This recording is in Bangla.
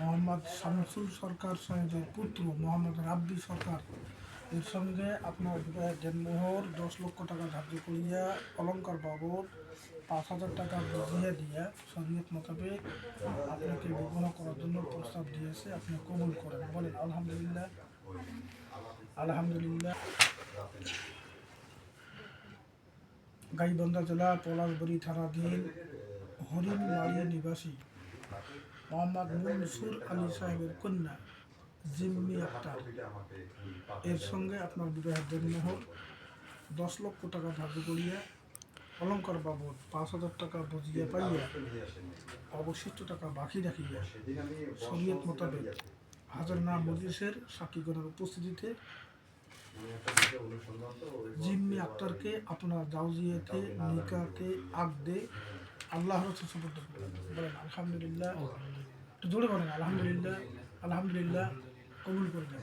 মোহাম্মদ শামসুল সরকার সাহেবের পুত্র মোহাম্মদ রাব্বি সরকার। এর সঙ্গে আপনার জন্মোহর দশ লক্ষ টাকা ধার্য করিয়া অলঙ্কার বাবদ পাঁচ হাজার টাকা বুঝিয়ে দিয়া শরীয়ত মোতাবেক আপনাকে বিবাহ করার জন্য প্রস্তাব দিয়েছে। আপনি কবুল করেন। বলেন, আলহামদুলিল্লাহ। আলহামদুলিল্লাহ। গাইবান্ধা জেলা পলাশবাড়ি থানাধীন হরিণবাড়ি নিবাসী মোহাম্মদ মনসুর আলী সাহেবের কন্যা জিম্মি আক্তার। এর সঙ্গে আপনার বিবাহের জন্মোহর দশ লক্ষ টাকা ধার্য করিয়া অলঙ্কার বাবদ পাঁচ হাজার টাকা বুঝিয়া পাইয়া অবশিষ্ট টাকা বাকি রাখিয়া শরীয়ত মোতাবেক হাজারনা মজলিসের সাক্ষীগণের উপস্থিতিতে জিম্মি আক্তারকে আপনার জাউজিয়াতে নিকাতে আগদে সুপুর্দ করলেন বলেন। আলহামদুলিল্লাহ। একটু জোরে বলেন আলহামদুলিল্লাহ আলহামদুলিল্লাহ কবুল করে দেন।